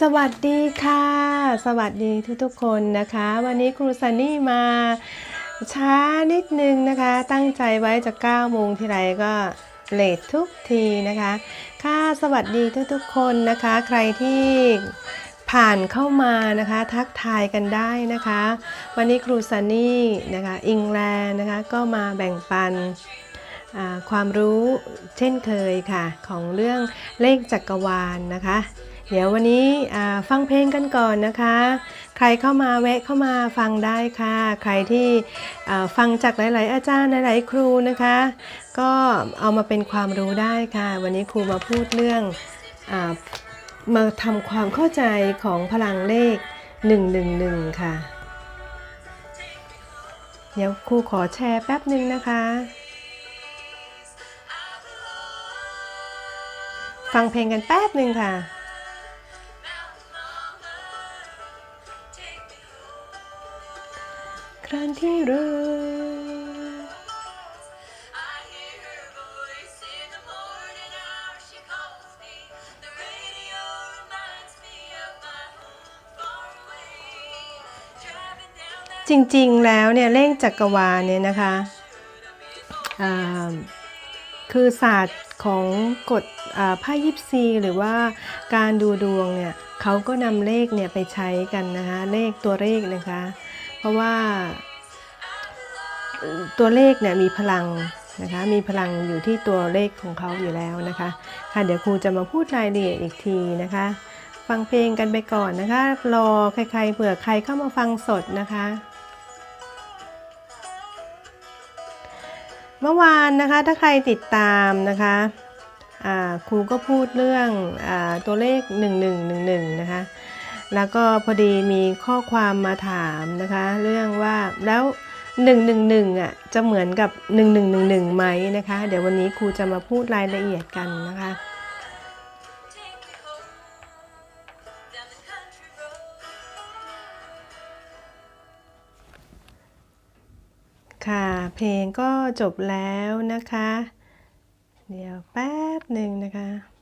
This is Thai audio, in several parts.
สวัสดีค่ะ สวัสดีทุกๆคนนะคะ วันนี้ครูซันนี่มาช้านิดนึงนะคะ ตั้งใจไว้จะ9โมงทีไรก็เลททุกทีนะคะ ค่ะสวัสดีทุกๆคนนะคะ ใครที่ผ่านเข้ามานะคะ ทักทายกันได้นะคะ วันนี้ครูซันนี่นะคะอิงแลนนะคะก็มาแบ่งปันความรู้เช่นเคยค่ะ ของเรื่องเลขจักรวาลนะคะ เดี๋ยววันนี้ฟังเพลงกันก่อนนะคะ ใครเข้ามาแวะเข้ามาฟังได้ค่ะ ใครที่ฟังจากหลาย ๆ อาจารย์หลาย ๆ ครูนะคะ ก็เอามาเป็นความรู้ได้ค่ะ วันนี้ครูมาพูดเรื่องอมาทำความเข้าใจของพลังเลข 111 ค่ะ เดี๋ยวครูขอแชร์แป๊บหนึ่งนะคะ ฟังเพลงกันแป๊บหนึ่งค่ะ Driving down that จริงๆแล้วเนี่ยเลขจักรวาลเนี่ยนะคะอ่าคือศาสตร์ของกฎอ่ายิปซีหรือว่าการดูดวงเนี่ยเขาก็นำเลขเนี่ยไปใช้กันนะคะเลขตัวเลขนะคะ เพราะว่า ตัวเลขเนี่ยมีพลังนะคะมีพลังอยู่ที่ตัวเลขของเขาอยู่แล้วนะคะค่ะเดี๋ยวครูจะมาพูดรายละเอียดอีกทีนะคะ ฟังเพลงกันไปก่อนนะคะรอใครๆเผื่อใครเข้ามาฟังสดนะคะ เมื่อวานนะคะถ้าใครติดตามนะคะครูก็พูดเรื่องอตัวเลข 1111นะคะแล้วก็พอดีมีข้อความมาถามนะคะ เรื่องว่าแล้ว 111อะจะเหมือนกับ 1111ไหมนะคะ เดี๋ยววันนี้ครูจะมาพูดรายละเอียดกันนะคะค่ะเพลงก็จบแล้วนะคะ เดี๋ยวแป๊บหนึ่งนะคะ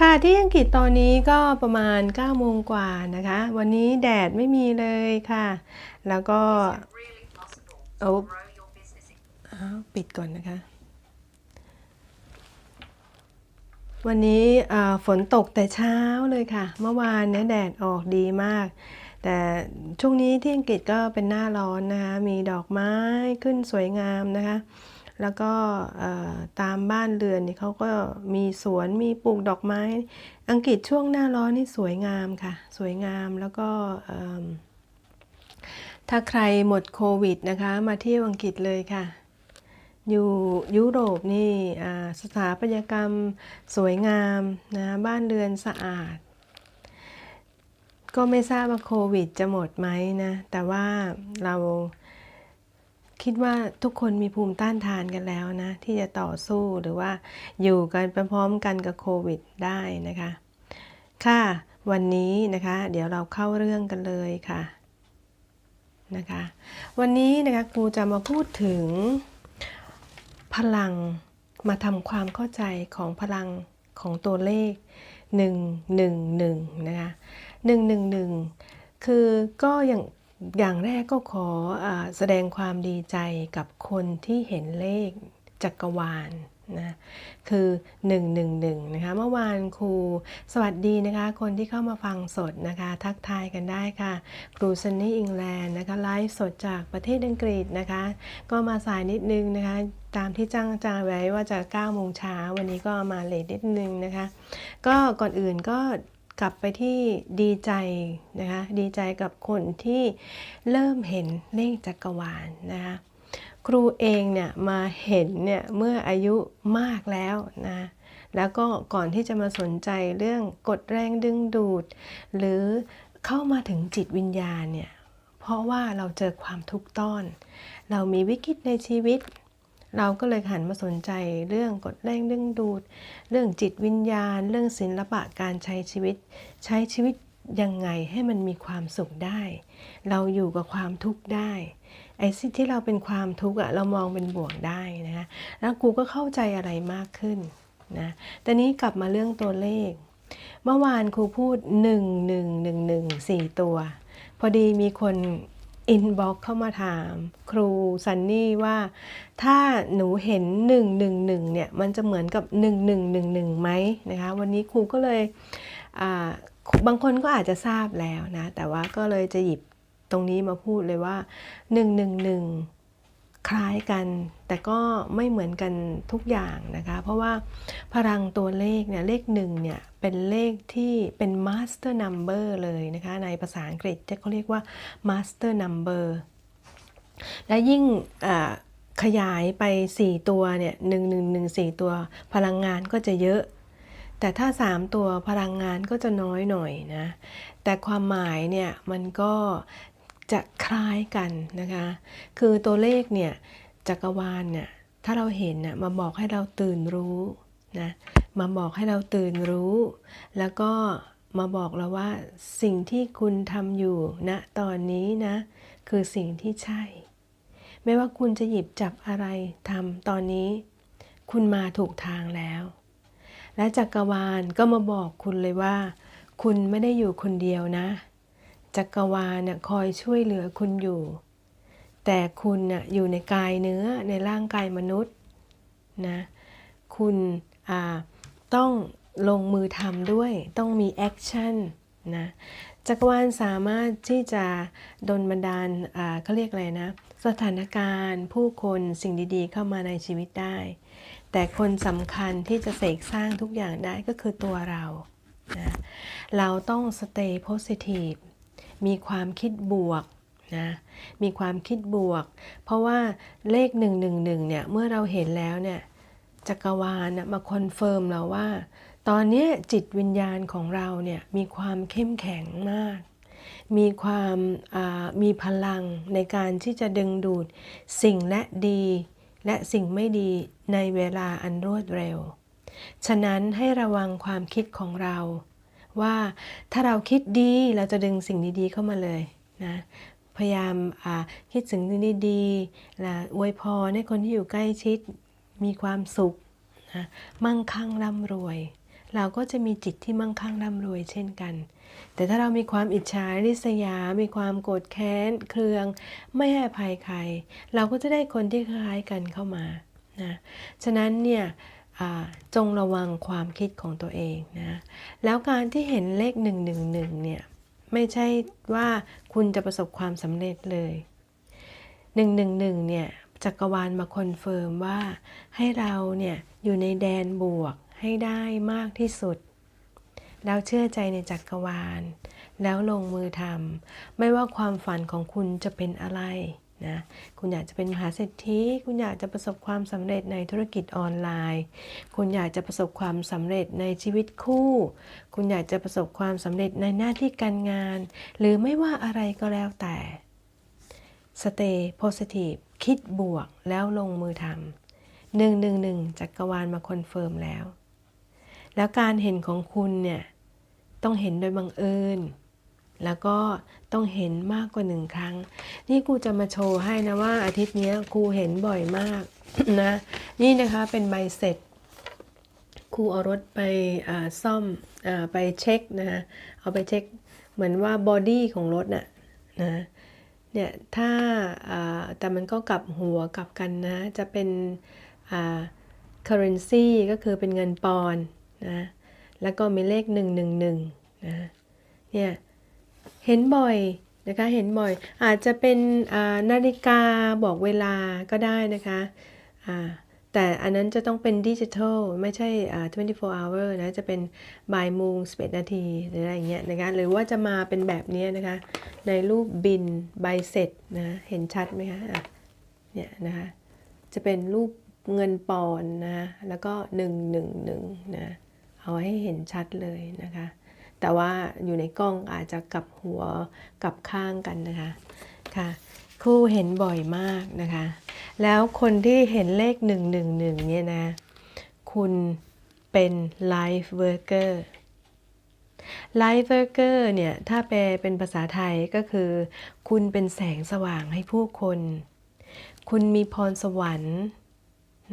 ค่ะที่อังกฤษตอนนี้ก็ประมาณ9โมงกว่านะคะ วันนี้แดดไม่มีเลยค่ะ แล้วก็ Really possible Oh. to grow your business. อ้าปิดก่อนนะคะ วันนี้ฝนตกแต่เช้าเลยค่ะ เมื่อวานเนี่ยแดดออกดีมาก แต่ช่วงนี้ที่อังกฤษก็เป็นหน้าร้อนนะคะ มีดอกไม้ขึ้นสวยงามนะคะ แล้วก็ตามบ้านเรือนนี่เขาก็มีสวนมีปลูกดอกไม้ อังกฤษช่วงหน้าร้อนนี่สวยงามค่ะ สวยงามแล้วก็ถ้าใครหมดโควิดนะคะ มาเที่ยวอังกฤษเลยค่ะ อยู่ยุโรปนี่สถาปัตยกรรมสวยงามนะบ้านเรือนสะอาด ก็ไม่ทราบว่าโควิดจะหมดไหมนะ แต่ว่าเรา คิดว่าทุกคนมีภูมิต้านทานกันแล้วนะ ที่จะต่อสู้หรือว่าอยู่กันไปพร้อมกันกับโควิดได้นะคะ ค่ะ วันนี้นะคะ เดี๋ยวเราเข้าเรื่องกันเลยค่ะนะคะ วันนี้นะคะครูจะมาพูดถึงพลังมาทำความเข้าใจของพลังของตัวเลข 111 นะคะ 111 คือก็อย่าง อย่างแรกก็ขออแสดงความดีใจกับคนที่เห็นเลขจักรวาลนะคือ 111 นะคะ เมื่อวานครูสวัสดีนะคะ คนที่เข้ามาฟังสดนะคะ ทักทายกันได้ค่ะ ครูซันนี่อิงแลนด์นะคะ ไลฟ์สดจากประเทศอังกฤษนะคะ ก็มาสายนิดนึงนะคะ ตามที่จ้างจาไว้ว่าจะ9โมงเช้า วันนี้ก็มาเลทนิดนึงนะคะ ก็ก่อนอื่นก็ กลับไปที่ดีใจนะคะดีใจกับคนที่เริ่มเห็นเลขจักรวาลนะคะครูเองเนี่ยมาเห็นเนี่ยเมื่ออายุมากแล้วนะแล้วก็ก่อนที่จะมาสนใจเรื่องกฎแรงดึงดูด หรือเข้ามาถึงจิตวิญญาณเนี่ยเพราะว่าเราเจอความทุกข์ต้อน เรามีวิกฤตในชีวิต เราก็เลยหันมาสนใจเรื่องกฎแรงดึงดูด เรื่องจิตวิญญาณ เรื่องศิลปะการใช้ชีวิต ใช้ชีวิตยังไงให้มันมีความสุขได้ เราอยู่กับความทุกข์ได้ไอ้สิ่งที่เราเป็นความทุกข์อะเรามองเป็นบวกได้นะคะแล้วกูก็เข้าใจอะไรมากขึ้นนะแต่นี้กลับมาเรื่องตัวเลข เมื่อวานครูพูด 1 1 1 1 4 ตัว พอดีมีคน อินบ็อกเข้ามาถาม ครูซันนี่ว่า ถ้าหนูเห็น 111 เนี่ย มันจะเหมือนกับ 1111ไหมนะคะ วันนี้ครูก็เลยบางคนก็อาจจะทราบแล้วนะ แต่ว่าก็เลยจะหยิบตรงนี้มาพูดเลยว่า 111 คล้ายกัน แต่ก็ไม่เหมือนกันทุกอย่างนะคะ เพราะว่าพลังตัวเลขเนี่ยเลขหนึ่งเนี่ยเป็นเลขที่เป็น master number เลยนะคะ ในภาษาอังกฤษจะเขาเรียกว่า master number และยิ่งขยายไป 4 ตัวเนี่ยหนึ่งหนึ่งหนึ่งสี่ตัวพลังงานก็จะเยอะ แต่ถ้า 3 ตัวพลังงานก็จะน้อยหน่อยนะ แต่ความหมายเนี่ยมันก็ จะคล้ายกันนะคะ คือตัวเลขเนี่ยจักรวาลเนี่ยถ้าเราเห็นน่ะมาบอกให้เราตื่นรู้นะมาบอกให้เราตื่นรู้ แล้วก็มาบอกเราว่าสิ่งที่คุณทำอยู่ณนะตอนนี้นะ คือสิ่งที่ใช่ ไม่ว่าคุณจะหยิบจับอะไรทำตอนนี้ คุณมาถูกทางแล้ว และจักรวาลก็มาบอกคุณเลยว่า คุณไม่ได้อยู่คนเดียวนะ จักรวาลน่ะคอยช่วยเหลือคุณอยู่ แต่คุณน่ะอยู่ในกายเนื้อในร่างกายมนุษย์นะคุณอ่าต้องลงมือทำด้วยต้องมีแอคชั่นนะจักรวาลสามารถที่จะดลบันดาลอ่าเขาเรียกอะไรนะ สถานการณ์ผู้คนสิ่งดีๆ เข้ามาในชีวิตได้ แต่คนสำคัญที่จะเสกสร้างทุกอย่างได้ก็คือตัวเรานะเราต้อง stay positive มีความคิดบวกนะมีความคิดบวก เพราะว่าเลข 111เนี่ยเมื่อเราเห็นแล้วเนี่ยจักรวาลน่ะมาคอนเฟิร์มเราว่า ตอนนี้จิตวิญญาณของเราเนี่ยมีความเข้มแข็งมาก มีความมีพลังในการที่จะดึงดูดสิ่งและดี และสิ่งไม่ดีในเวลาอันรวดเร็ว ฉะนั้นให้ระวังความคิดของเรา ว่าถ้าเราคิดดีเราจะดึงสิ่งดีๆเข้ามาเลยนะพยายามอ่าคิดสิ่งดีๆและอวยพรให้คนที่อยู่ใกล้ชิดมีความสุขนะมั่งคั่งร่ำรวย เราก็จะมีจิตที่มั่งคั่งร่ำรวยเช่นกัน แต่ถ้าเรามีความอิจฉาริษยา มีความโกรธแค้น เครือง ไม่ให้อภัยใคร เราก็จะได้คนที่คล้ายกันเข้ามานะฉะนั้นเนี่ย จงระวังความคิดของตัวเองนะ แล้วการที่เห็นเลข 111 เนี่ย ไม่ใช่ว่าคุณจะประสบความสำเร็จเลย 111 เนี่ยจักรวาลมาคอนเฟิร์มว่าให้เราเนี่ยอยู่ในแดนบวกให้ได้มากที่สุด แล้วเชื่อใจในจักรวาล แล้วลงมือทำไม่ว่าความฝันของคุณจะเป็นอะไร นะคุณอยากจะเป็นมหาเศรษฐีคุณอยากจะประสบความสำเร็จในธุรกิจออนไลน์ คุณอยากจะประสบความสำเร็จในชีวิตคู่ คุณอยากจะประสบความสำเร็จในหน้าที่การงาน หรือไม่ว่าอะไรก็แล้วแต่ stay positive คิดบวกแล้วลงมือทำหนึ่งหนึ่งหนึ่งจักรวาลมาคอนเฟิร์มแล้ว แล้วการเห็นของคุณเนี่ย ต้องเห็นโดยบังเอิญ แล้วก็ต้องเห็นมากกว่าหนึ่งครั้ง นี่ครูจะมาโชว์ให้นะว่าอาทิตย์นี้ครูเห็นบ่อยมากนะ นี่นะคะเป็นใบเสร็จครูเอารถไปซ่อมอไปเช็คนะเอาไปเช็คเหมือนว่าบอดี้ของรถน่ะนะเนี่ยถ้าแต่มันก็กลับหัวกลับกันนะ จะเป็นอ่า currency ก็คือเป็นเงินปอนนะแล้วก็มีเลข 111นะเนี่ย เห็นบ่อยนะคะเห็นบ่อยอาจจะเป็นนาฬิกาบอกเวลาก็ได้นะคะแต่อันนั้นจะต้องเป็นดิจิทัลไม่ใช่ 24 hour นะ จะเป็นบ่ายโมง11 นาที หรืออะไรเงี้ยนะคะหรือว่าจะมาเป็นแบบนี้นะคะ ในรูปบินใบเสร็จนะเห็นชัดไหมคะะเนี่ยนะคะจะเป็นรูปเงินปอนนะแล้วก็ 111นะเอาให้เห็นชัดเลยนะคะ แต่ว่าอยู่ในกล้องอาจจะกลับหัวกลับข้างกันนะคะค่ะครูเห็นบ่อยมากนะคะ แล้วคนที่เห็นเลข 111 เนี่ยนะ คุณเป็น life worker Light worker เนี่ย ถ้าแปลเป็นภาษาไทยก็คือ คุณเป็นแสงสว่างให้ผู้คน คุณมีพรสวรรค์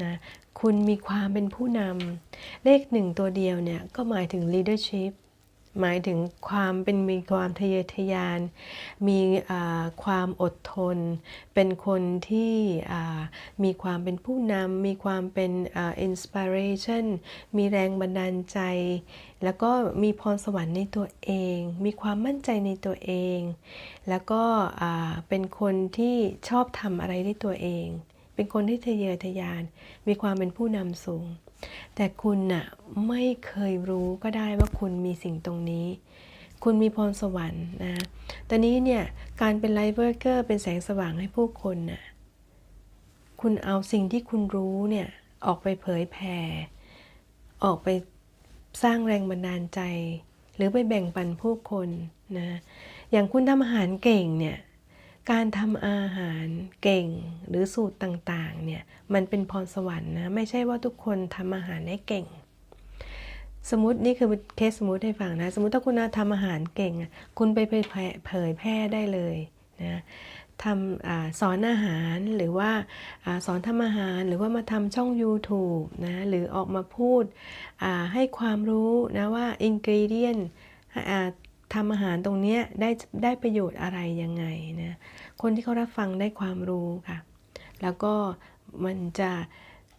นะคุณมีความเป็นผู้นำเลขหนึ่งตัวเดียวเนี่ย ก็หมายถึง leadership หมายถึงความเป็นมีความทะเยอทะยาน มีความอดทน เป็นคนที่มีความเป็นผู้นำมีความเป็นอ่า inspiration มีแรงบันดาลใจ แล้วก็มีพรสวรรค์ในตัวเอง มีความมั่นใจในตัวเอง แล้วก็เป็นคนที่ชอบทำอะไรด้วยตัวเอง เป็นคนที่ทะเยอทะยาน มีความเป็นผู้นำสูง แต่คุณน่ะไม่เคยรู้ก็ได้ว่าคุณมีสิ่งตรงนี้ คุณมีพรสวรรค์นะตอนนี้เนี่ยการเป็นไลฟ์เวอร์เกอร์เป็นแสงสว่างให้ผู้คนน่ะคุณเอาสิ่งที่คุณรู้เนี่ยออกไปเผยแผ่ออกไปสร้างแรงบันดาลใจ หรือไปแบ่งปันผู้คนนะอย่างคุณทำอาหารเก่งเนี่ย การทำอาหารเก่งหรือสูตรต่างๆเนี่ยมันเป็นพรสวรรค์นะไม่ใช่ว่าทุกคนทำอาหารได้เก่ง สมมตินี่คือเคสสมมติให้ฟังนะสมมติถ้าคุณทำอาหารเก่ง คุณไปเผยแพร่ได้เลยนะทำอสอนอาหารหรือว่าอสอนทำอาหารหรือว่ามาทำช่อง YouTube นะหรือออกมาพูดให้ความรู้นะว่าอินกรีเดียน ทำอาหารตรงนี้ได้ได้ประโยชน์อะไรยังไงนะคนที่เขารับฟังได้ความรู้ค่ะ แล้วก็มันจะ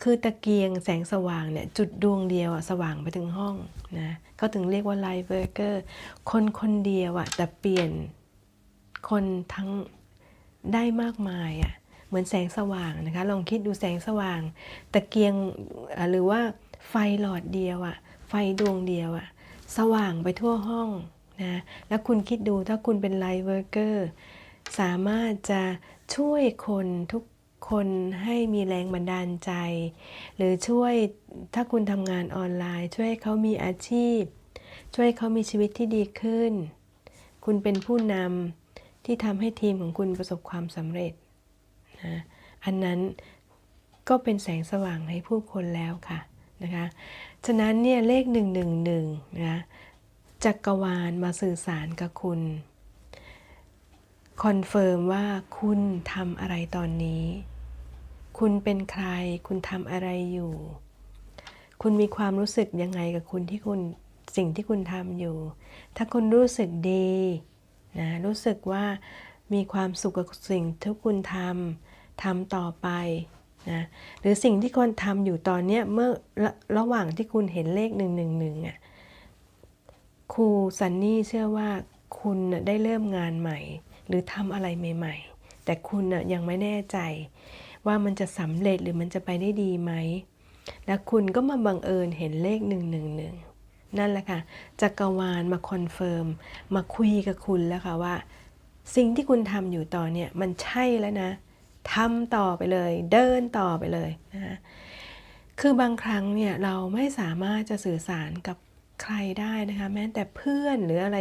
คือตะเกียงแสงสว่างเนี่ยจุดดวงเดียวอะสว่างไปถึงห้องนะเขาถึงเรียกว่าไลท์เวอร์เกอร์คนคนเดียวอะแต่เปลี่ยนคนทั้งได้มากมายอะเหมือนแสงสว่างนะคะ ลองคิดดูแสงสว่าง ตะเกียงหรือว่าไฟหลอดเดียวอะไฟดวงเดียวอะสว่างไปทั่วห้อง นะแล้วคุณคิดดูถ้าคุณเป็นไลท์เวอร์เกอร์สามารถจะช่วยคนทุกคนให้มีแรงบันดาลใจ หรือช่วยถ้าคุณทำงานออนไลน์ ช่วยเขามีอาชีพ ช่วยเขามีชีวิตที่ดีขึ้น คุณเป็นผู้นำที่ทำให้ทีมของคุณประสบความสำเร็จนะอันนั้นก็เป็นแสงสว่างให้ผู้คนแล้วค่ะนะคะ ฉะนั้นเนี่ยเลขหนึ่งหนึ่งหนึ่งนะ จักรวาลมาสื่อสารกับคุณคอนเฟิร์มว่าคุณทำอะไรตอนนี้ คุณเป็นใคร คุณทำอะไรอยู่ คุณมีความรู้สึกยังไงกับคุณที่คุณสิ่งที่คุณทำอยู่ ถ้าคุณรู้สึกดีนะรู้สึกว่ามีความสุขกับสิ่งที่คุณทำทำต่อไปนะหรือสิ่งที่คุณทำอยู่ตอนนี้เมื่อระระหว่างที่คุณเห็นเลขหนึ่งหนึ่งหนึ่งอะ ครูซันนี่เชื่อว่าคุณได้เริ่มงานใหม่ หรือทำอะไรใหม่ ๆ แต่คุณยังไม่แน่ใจ ว่ามันจะสำเร็จหรือมันจะไปได้ดีไหม แล้วคุณก็มาบังเอิญเห็นเลขหนึ่งหนึ่งหนึ่งนั่นแหละค่ะจักรวาลมาคอนเฟิร์มมาคุยกับคุณแล้วค่ะว่า สิ่งที่คุณทำอยู่ตอนเนี้ยมันใช่แล้วนะทำต่อไปเลย เดินต่อไปเลยนะคะคือบางครั้งเนี่ยเราไม่สามารถจะสื่อสารกับ ใครได้นะคะ แม้แต่เพื่อนหรืออะไร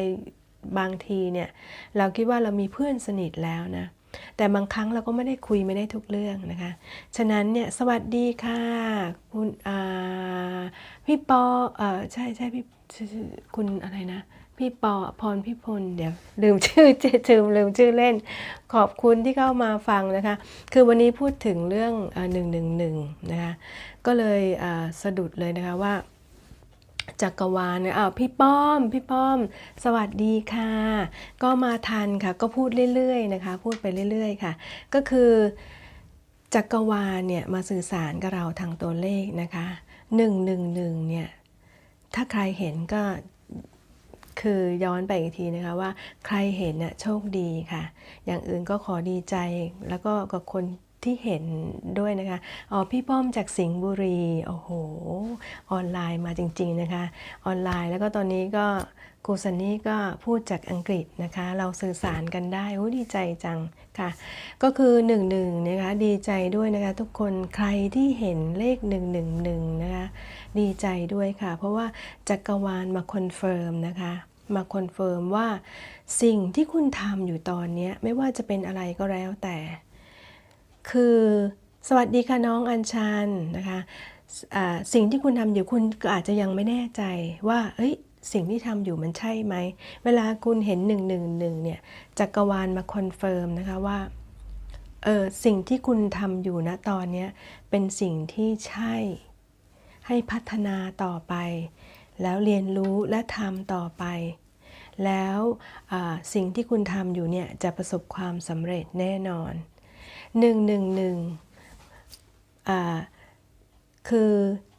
บางทีเนี่ยเราคิดว่าเรามีเพื่อนสนิทแล้วนะแต่บางครั้งเราก็ไม่ได้คุยไม่ได้ทุกเรื่องนะคะ ฉะนั้นเนี่ยสวัสดีค่ะ คุณพี่ปอเออใช่ใช่พี่คุณอะไรนะ พี่ปอพรพิพลเดี๋ยวลืมชื่อเจจืมลืมชื่อเล่น ขอบคุณที่เข้ามาฟังนะคะ คือวันนี้พูดถึงเรื่องหนึ่งหนึ่งหนึ่งนะคะ ก็เลยสะดุดเลยนะคะว่า จักรวาลเนี่ยอ้าวพี่ป้อม พี่ป้อม สวัสดีค่ะ ก็มาทันค่ะ ก็พูดเรื่อยๆนะคะ พูดไปเรื่อยๆค่ะ ก็คือจักรวาลเนี่ยมาสื่อสารกับเราทางตัวเลขนะคะ111เนี่ย ถ้าใครเห็นก็คือย้อนไปอีกทีนะคะว่าใครเห็นน่ะโชคดีค่ะ อย่างอื่นก็ขอดีใจแล้วก็กับคน ที่เห็นด้วยนะคะ อ๋อ พี่ป้อมจากสิงห์บุรี โอ้โห ออนไลน์มาจริง ๆ นะคะ ออนไลน์แล้วก็ตอนนี้ก็ครูซันนี่ก็พูดจากอังกฤษนะคะ เราสื่อสารกันได้โอ้ดีใจจังค่ะ ก็คือ1นึนะคะดีใจด้วยนะคะทุกคนใครที่เห็นเลข 111นะคะดีใจด้วยค่ะ เพราะว่าจักรวาลมาคอนเฟิร์มนะคะมาคอนเฟิร์มว่าสิ่งที่คุณทำอยู่ตอนนี้ไม่ว่าจะเป็นอะไรก็แล้วแต่ คือสวัสดีค่ะน้องอัญชันนะคะสิ่งที่คุณทำอยู่คุณก็อาจจะยังไม่แน่ใจว่าเอ้ยสิ่งที่ทำอยู่มันใช่ไหม เวลาคุณเห็น111เนี่ยจักรวาลมาคอนเฟิร์มนะคะว่าเออสิ่งที่คุณทำอยู่นะตอนนี้เป็นสิ่งที่ใช่ ให้พัฒนาต่อไป แล้วเรียนรู้และทำต่อไป แล้วสิ่งที่คุณทำอยู่เนี่ยจะประสบความสำเร็จแน่นอน 111อ่าคือ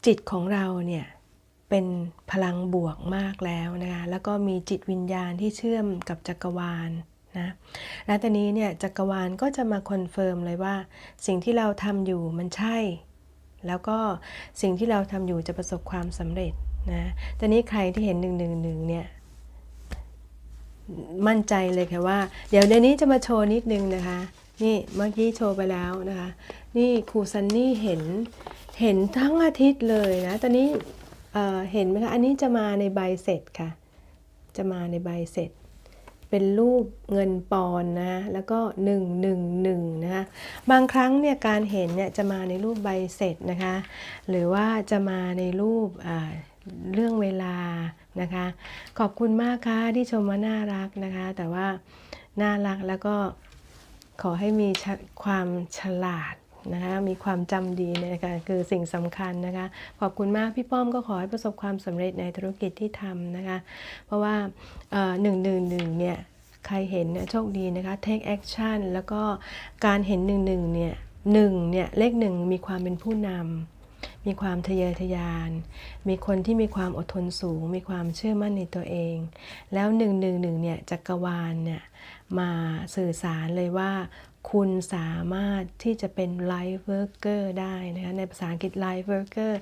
จิตของเราเนี่ยเป็นพลังบวกมากแล้วนะคะแล้วก็มีจิตวิญญาณที่เชื่อมกับจักรวาลนะแล้วตอนนี้เนี่ยจักรวาลก็จะมาคอนเฟิร์มเลยว่า สิ่งที่เราทำอยู่มันใช่ แล้วก็สิ่งที่เราทำอยู่จะประสบความสำเร็จนะตอนนี้ใครที่เห็น111เนี่ยมั่นใจเลยค่ะว่า เดี๋ยวเดี๋ยวนี้จะมาโชว์นิดนึงนะคะ นี่เมื่อกี้โชว์ไปแล้วนะคะ นี่ครูซันนี่เห็นเห็นทั้งอาทิตย์เลยนะ ตอนนี้เเห็นไหมคะ อันนี้จะมาในใบเสร็จค่ะ จะมาในใบเสร็จ เป็นรูปเงินปอนนะแล้วก็ 111 นะคะ บางครั้งเนี่ยการเห็นเนี่ยจะมาในรูปใบเสร็จนะคะ หรือว่าจะมาในรูปเรื่องเวลานะคะ ขอบคุณมากค่ะที่ชมว่าน่ารักนะคะ แต่ว่าน่ารักแล้วก็ ขอให้มีความฉลาดนะคะมีความจำดีนะคะคือสิ่งสำคัญนะคะ ขอบคุณมากพี่ป้อมก็ขอให้ประสบความสำเร็จในธุรกิจที่ทำนะคะ เพราะว่าหนึ่งหนึ่งหนึ่งเนี่ยใครเห็นเนี่ยโชคดีนะคะ take action แล้วก็การเห็นหนึ่งหนึ่งเนี่ยหนึ่งเนี่ยเลขหนึ่งมีความเป็นผู้นำ มีความทะเยอทะยาน มีคนที่มีความอดทนสูง มีความเชื่อมั่นในตัวเอง แล้ว1นึเนี่ยจักรวาลเนี่ยมาสื่อสารเลยว่า คุณสามารถที่จะเป็น life worker ได้นะคะในภาษาอังกฤษ life worker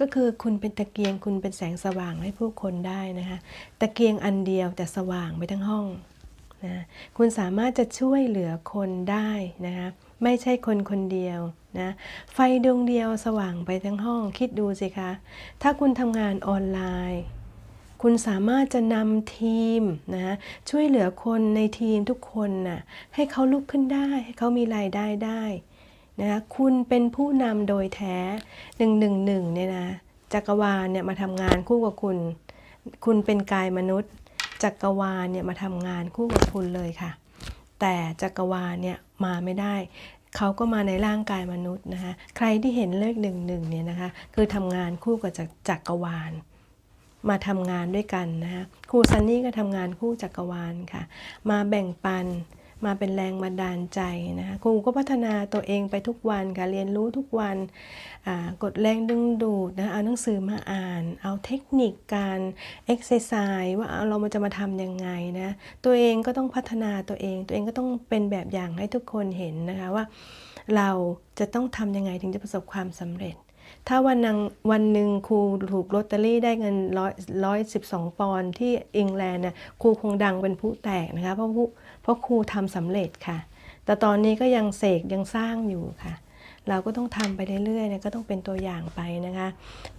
ก็คือคุณเป็นตะเกียงคุณเป็นแสงสว่างให้ผู้คนได้นะคะตะเกียงอันเดียวแต่สว่างไปทั้งห้องนะคุณสามารถจะช่วยเหลือคนได้นะคะ ไม่ใช่คนคนเดียวนะไฟดวงเดียวสว่างไปทั้งห้องคิดดูสิคะ ถ้าคุณทำงานออนไลน์ คุณสามารถจะนำทีมนะช่วยเหลือคนในทีมทุกคนนะให้เขาลุกขึ้นได้ ให้เขามีรายได้ได้นะคุณเป็นผู้นำโดยแท้หนึ่งหนึ่งหนึ่งเนี่ยนะจักรวาลเนี่ยมาทำงานคู่กับคุณ คุณเป็นกายมนุษย์ จักรวาลเนี่ยมาทำงานคู่กับคุณเลยค่ะ แต่จักรวาลเนี่ยมาไม่ได้ เขาก็มาในร่างกายมนุษย์นะคะ ใครที่เห็นเลขหนึ่งหนึ่งเนี่ยนะคะ คือทำงานคู่กับจักจักรวาล มาทำงานด้วยกันนะคะ ครูซันนี่ก็ทำงานคู่จักรวาลค่ะ มาแบ่งปัน มาเป็นแรงบันดาลใจนะคะครูก็พัฒนาตัวเองไปทุกวันค่ะเรียนรู้ทุกวันกดแรงดึงดูดนะเอาหนังสือมาอ่าน เอาเทคนิคการเอ็กซ์ไซส์ว่าเอาเรามันจะมาทำยังไงนะตัวเองก็ต้องพัฒนาตัวเอง ตัวเองก็ต้องเป็นแบบอย่างให้ทุกคนเห็นนะคะว่า เราจะต้องทำยังไงถึงจะประสบความสำเร็จ ถ้าวันนังวันหนึ่งครูถูกลอตเตอรี่ได้เงินร้อยร้อยสิบสองปอนด์ที่อังกฤษเนี่ยครูคงดังเป็นผู้แตกนะคะเพราะผู้เพราะครูทำสำเร็จค่ะ แต่ตอนนี้ก็ยังเสกยังสร้างอยู่ค่ะ เราก็ต้องทำไปเรื่อยๆนะก็ต้องเป็นตัวอย่างไปนะคะ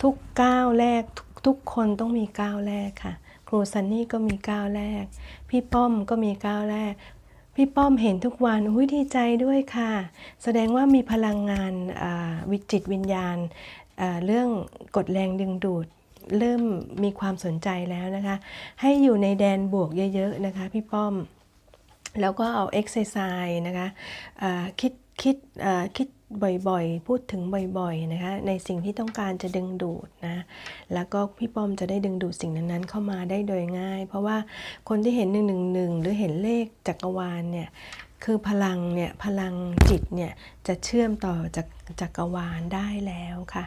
ทุกก้าวแรกทุกทุกคนต้องมีก้าวแรกค่ะ ครูซันนี่ก็มีก้าวแรก พี่ป้อมก็มีก้าวแรก พี่ป้อมเห็นทุกวันอุ้ยดีใจด้วยค่ะ แสดงว่ามีพลังงานวิจิตวิญญาณ เรื่องกดแรงดึงดูดเริ่มมีความสนใจแล้วนะคะ ให้อยู่ในแดนบวกเยอะ ๆ นะคะ พี่ป้อม แล้วก็เอาเอ็กซ์ไซส์นะคะคิดคิดคิด บ่อยๆ พูดถึงบ่อยๆนะคะในสิ่งที่ต้องการจะดึงดูดนะแล้วก็พี่ป้อมจะได้ดึงดูดสิ่งนั้นๆ เข้ามาได้โดยง่าย เพราะว่าคนที่เห็น111หรือเห็นเลขจักรวาลเนี่ยคือพลังเนี่ยพลังจิตเนี่ยจะเชื่อมต่อจากจักรวาลได้แล้วค่ะ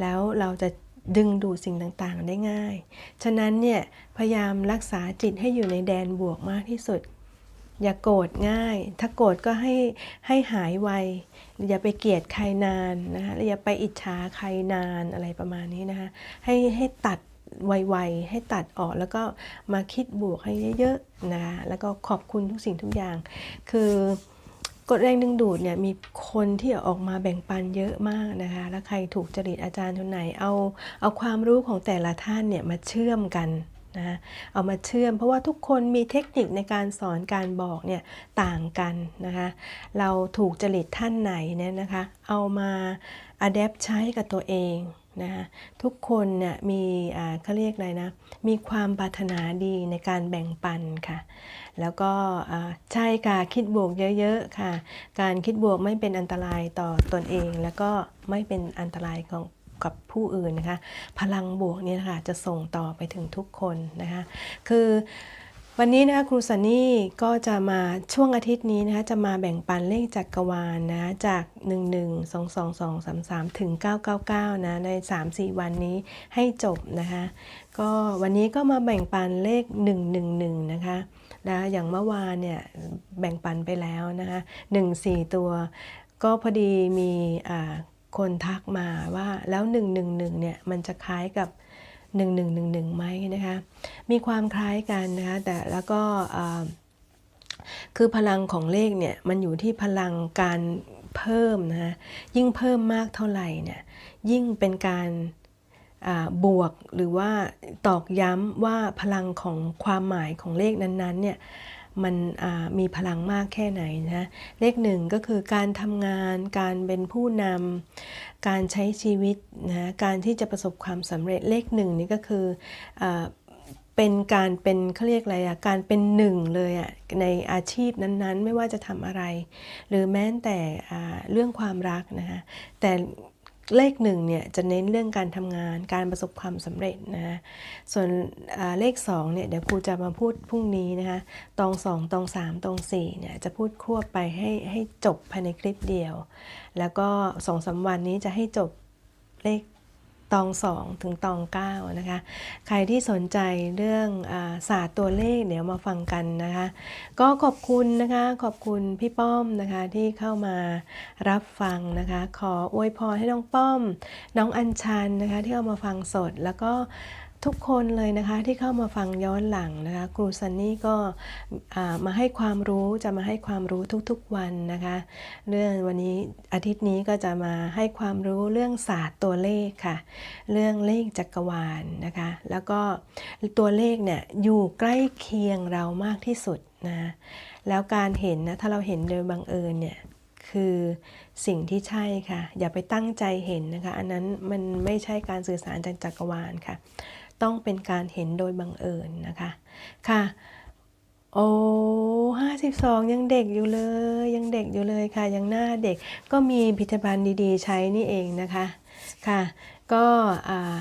แล้วเราจะดึงดูดสิ่งต่างๆได้ง่าย ฉะนั้นเนี่ยพยายามรักษาจิตให้อยู่ในแดนบวกมากที่สุด อย่าโกรธง่าย ถ้าโกรธก็ให้ให้หายไว อย่าไปเกลียดใครนานนะคะอย่าไปอิจฉาใครนานอะไรประมาณนี้นะคะ ให้ให้ตัดไวๆให้ตัดออกแล้วก็มาคิดบวกให้เยอะๆนะคะแล้วก็ขอบคุณทุกสิ่งทุกอย่าง คือกฎแรงดึงดูดเนี่ยมีคนที่ออกมาแบ่งปันเยอะมากนะคะแล้วใครถูกจริตอาจารย์คนไหนเอาเอาความรู้ของแต่ละท่านเนี่ยมาเชื่อมกัน นะเอามาเชื่อมเพราะว่าทุกคนมีเทคนิคในการสอนการบอกเนี่ยต่างกันนะคะเราถูกจริตท่านไหนเนี่ยนะคะเอามาอัดแอปใช้กับตัวเองนะคะทุกคนเนี่ยมีเขาเรียกอะไรนะมีความปรารถนาดีในการแบ่งปันค่ะ แล้วก็ใช่ค่ะคิดบวกเยอะๆค่ะ การคิดบวกไม่เป็นอันตรายต่อตนเอง แล้วก็ไม่เป็นอันตรายของ กับผู้อื่นนะคะ พลังบวกเนี่ยนะคะจะส่งต่อไปถึงทุกคนนะคะ คือวันนี้นะคะครูสันนี่ก็จะมาช่วงอาทิตย์นี้นะคะจะมาแบ่งปันเลขจักรวาลนะจาก 1 1 2 2 2 3 3 ถึง 999 นะใน 3-4 วันนี้ให้จบนะคะ ก็วันนี้ก็มาแบ่งปันเลข 111 นะคะนะอย่างเมื่อวานเนี่ยแบ่งปันไปแล้วนะคะ 1 4 ตัว ก็พอดีมีอ่า คนทักมาว่าแล้ว 111เนี่ยมันจะคล้ายกับ 1111ไหมนะคะมีความคล้ายกันนะคะแต่แล้วก็คือพลังของเลขเนี่ยมันอยู่ที่พลังการเพิ่มนะคะยิ่งเพิ่มมากเท่าไหร่เนี่ยยิ่งเป็นการบวกหรือว่าตอกย้ำว่าพลังของความหมายของเลขนั้นๆเนี่ย มันมีพลังมากแค่ไหนนะเลขหนึ่งก็คือการทำงานการเป็นผู้นำการใช้ชีวิตนะการที่จะประสบความสำเร็จเลขหนึ่งนี่ก็คืออเป็นการเป็นเขาเรียกอะไรอะการเป็นหนึ่งเลยอะในอาชีพนั้นๆ ไม่ว่าจะทำอะไร หรือแม้แต่เรื่องความรักนะคะแต่ เลขหนึ่งเนี่ยจะเน้นเรื่องการทำงานการประสบความสำเร็จนะส่วนเลขสองเนี่ยเดี๋ยวครูจะมาพูดพรุ่งนี้นะคะตองสองตองสามตองสี่เนี่ยจะพูดควบไปให้ให้จบภายในคลิปเดียว แล้วก็สองสามวันนี้จะให้จบเลข ตองสองถึงตองเก้านะคะ ใครที่สนใจเรื่องอศาสตร์ตัวเลขเดี๋ยวมาฟังกันนะคะ ก็ขอบคุณนะคะ ขอบคุณพี่ป้อมนะคะที่เข้ามารับฟังนะคะ ขออวยพรให้น้องป้อม น้องอัญชันนะคะที่เข้ามาฟังสดแล้วก็ ทุกคนเลยนะคะที่เข้ามาฟังย้อนหลังนะคะครูซันนี่ก็มาให้ความรู้จะมาให้ความรู้ทุกๆวันนะคะเรื่องวันนี้อาทิตย์นี้ก็จะมาให้ความรู้เรื่องศาสตร์ตัวเลขค่ะ เรื่องเลขจักรวาลนะคะ แล้วก็ตัวเลขเนี่ยอยู่ใกล้เคียงเรามากที่สุดนะแล้วการเห็นนะถ้าเราเห็นโดยบังเอิญเนี่ยคือสิ่งที่ใช่ค่ะ อย่าไปตั้งใจเห็นนะคะ อันนั้นมันไม่ใช่การสื่อสารจากจักรวาลค่ะ ต้องเป็นการเห็นโดยบังเอิญนะคะ ค่ะ โอ้ห้าสิบสองยังเด็กอยู่เลย ยังเด็กอยู่เลยค่ะ ยังหน้าเด็ก ก็มีผลิตภัณฑ์ดีๆ ใช้นี่เองนะคะ ค่ะ ก็อ่า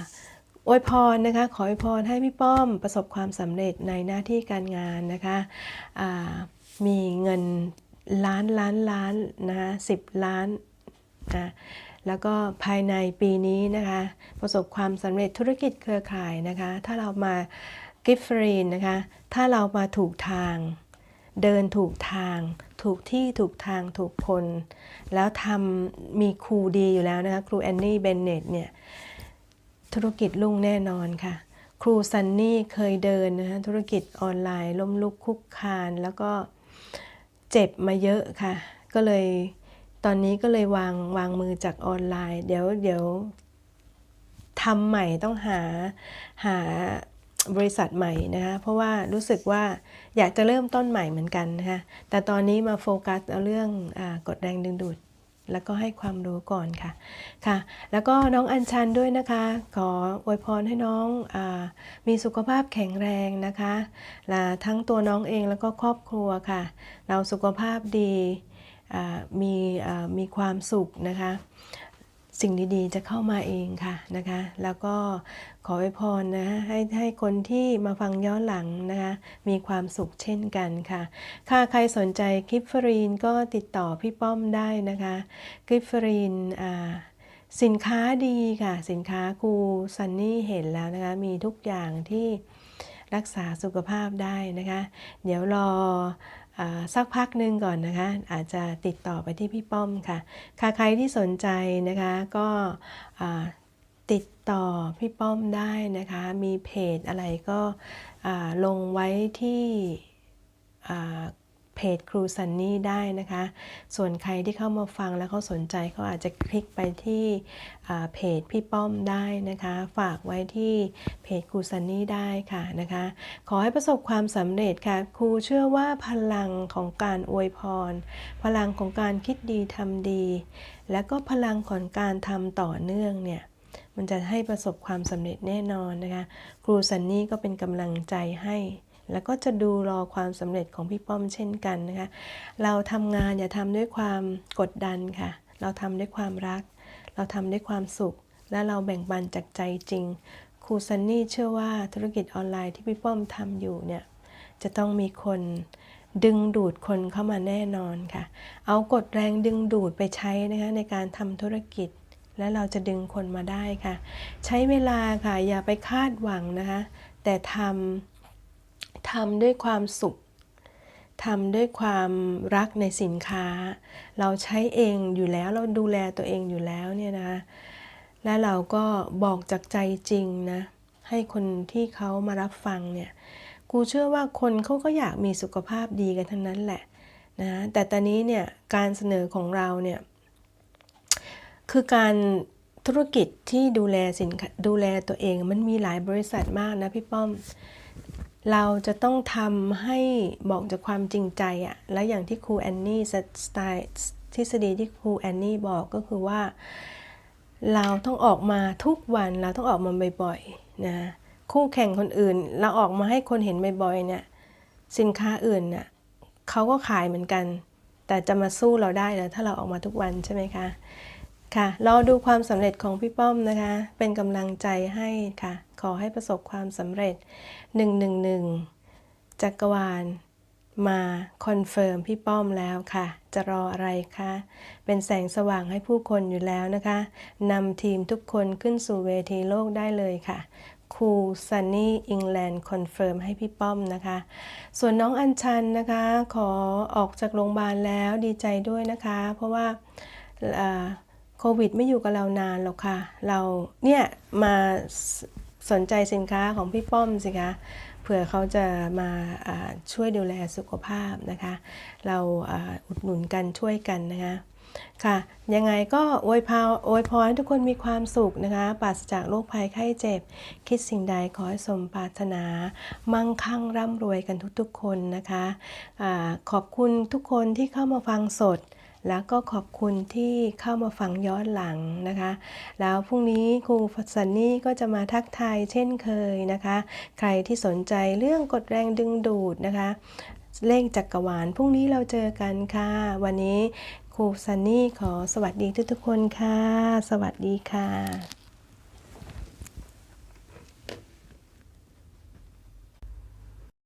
อวยพรนะคะ ขออวยพรให้พี่ป้อมประสบความสำเร็จในหน้าที่การงานนะคะมีเงินล้านล้านล้านนะคะสิบล้านนะ แล้วก็ภายในปีนี้นะคะ ประสบความสำเร็จธุรกิจเครือข่ายนะคะ ถ้าเรามากิฟฟรีนนะคะ ถ้าเรามาถูกทาง เดินถูกทาง ถูกที่ถูกทางถูกคน แล้วทำมีครูดีอยู่แล้วนะคะ ครูแอนนี่เบนเนตเนี่ย ธุรกิจรุ่งแน่นอนค่ะ ครูซันนี่เคยเดินนะคะธุรกิจออนไลน์ล้มลุกคุกคาน แล้วก็เจ็บมาเยอะค่ะ ก็เลย ตอนนี้ก็เลยวางวางมือจากออนไลน์ เดี๋ยวเดี๋ยวทำใหม่ต้องหาหาบริษัทใหม่นะคะเพราะว่ารู้สึกว่าอยากจะเริ่มต้นใหม่เหมือนกันนะคะแต่ตอนนี้มาโฟกัสเอาเรื่องอกดแรงดึงดูด แล้วก็ให้ความรู้ก่อนค่ะค่ะ แล้วก็น้องอัญชันด้วยนะคะ ขออวยพรให้น้องอมีสุขภาพแข็งแรงนะคะและทั้งตัวน้องเองแล้วก็ครอบครัวค่ะ เราสุขภาพดี มีมีความสุขนะคะ สิ่งดีๆจะเข้ามาเองค่ะนะคะ แล้วก็ขออวยพรนะให้ให้คนที่มาฟังย้อนหลังนะคะ มีความสุขเช่นกันค่ะ ค่ะใครสนใจกิฟฟรีนก็ติดต่อพี่ป้อมได้นะคะกิฟฟรีนอ่าสินค้าดีค่ะ สินค้าครูซันนี่เห็นแล้วนะคะ มีทุกอย่างที่รักษาสุขภาพได้นะคะ เดี๋ยวรอ สักพักหนึ่งก่อนนะคะ อาจจะติดต่อไปที่พี่ป้อมค่ะค่ะใครที่สนใจนะคะก็ติดต่อพี่ป้อมได้นะคะ มีเพจอะไรก็ลงไว้ที่ เพจครูซันนี่ได้นะคะ ส่วนใครที่เข้ามาฟังแล้วเขาสนใจเขาอาจจะคลิกไปที่เพจพี่ป้อมได้นะคะ ฝากไว้ที่เพจครูซันนี่ได้ค่ะนะคะ ขอให้ประสบความสำเร็จค่ะ ครูเชื่อว่าพลังของการอวยพร พลังของการคิดดีทำดี และก็พลังของการทำต่อเนื่องเนี่ยมันจะให้ประสบความสำเร็จแน่นอนนะคะ ครูซันนี่ก็เป็นกำลังใจให้ แล้วก็จะดูรอความสำเร็จของพี่ป้อมเช่นกันนะคะ เราทำงานอย่าทำด้วยความกดดันค่ะ เราทำด้วยความรัก เราทำด้วยความสุข และเราแบ่งปันจากใจจริง ครูซันนี่เชื่อว่าธุรกิจออนไลน์ที่พี่ป้อมทำอยู่เนี่ย จะต้องมีคนดึงดูดคนเข้ามาแน่นอนค่ะ เอากฎแรงดึงดูดไปใช้นะคะในการทำธุรกิจ และเราจะดึงคนมาได้ค่ะ ใช้เวลาค่ะ อย่าไปคาดหวังนะคะ แต่ทำ ทำด้วยความสุขทำด้วยความรักในสินค้า เราใช้เองอยู่แล้วเราดูแลตัวเองอยู่แล้วเนี่ยนะ และเราก็บอกจากใจจริงนะ ให้คนที่เขามารับฟังเนี่ย กูเชื่อว่าคนเขาก็อยากมีสุขภาพดีกันทั้งนั้นแหละนะ แต่ตอนนี้เนี่ยการเสนอของเราเนี่ย คือการธุรกิจที่ดูแลสินค้าดูแลตัวเองมันมีหลายบริษัทมากนะพี่ป้อม เราจะต้องทำให้บอกจากความจริงใจอะและอย่างที่ครูแอนนี่สไตล์ทฤษฎีที่ครูแอนนี่บอกก็คือว่า เราต้องออกมาทุกวันเราต้องออกมาบ่อยๆนะคู่แข่งคนอื่น เราออกมาให้คนเห็นบ่อยๆเนี่ยสินค้าอื่นน่ะเขาก็ขายเหมือนกัน แต่จะมาสู้เราได้เหรอถ้าเราออกมาทุกวันใช่ไหมคะค่ะรอดูความสำเร็จของพี่ป้อมนะคะ เป็นกำลังใจให้ค่ะ ขอให้ประสบความสำเร็จ 111 จักรวาล มาคอนเฟิร์มพี่ป้อมแล้วค่ะ จะรออะไรคะ เป็นแสงสว่างให้ผู้คนอยู่แล้วนะคะนำทีมทุกคนขึ้นสู่เวทีโลกได้เลยค่ะครูซันนี่อิงแลนด์คอนเฟิร์มให้พี่ป้อมนะคะ ส่วนน้องอัญชันนะคะ ขอออกจากโรงพยาบาลแล้วดีใจด้วยนะคะ เพราะว่าอ่าโควิดไม่อยู่กับเรานานหรอกค่ะ เราเนี่ยมา สนใจสินค้าของพี่ป้อมสิคะเผื่อเขาจะมาช่วยดูแลสุขภาพนะคะ เราอ,อุดหนุนกันช่วยกันนะคะค่ะ ยังไงก็อวยพรอวยพรให้ทุกคนมีความสุขนะคะ ปราศจากโรคภัยไข้เจ็บ คิดสิ่งใดขอให้สมปรารถนา มั่งคั่งร่ำรวยกันทุกๆคนนะคะอาขอบคุณทุกคนที่เข้ามาฟังสด แล้วก็ขอบคุณที่เข้ามาฟังย้อนหลังนะคะ แล้วพรุ่งนี้ครูสันนี่ก็จะมาทักทายเช่นเคยนะคะ ใครที่สนใจเรื่องกดแรงดึงดูดนะคะ เลขจักรวาลพรุ่งนี้เราเจอกันค่ะ วันนี้ครูซันนี่ขอสวัสดีทุกทุกคนค่ะ สวัสดีค่ะ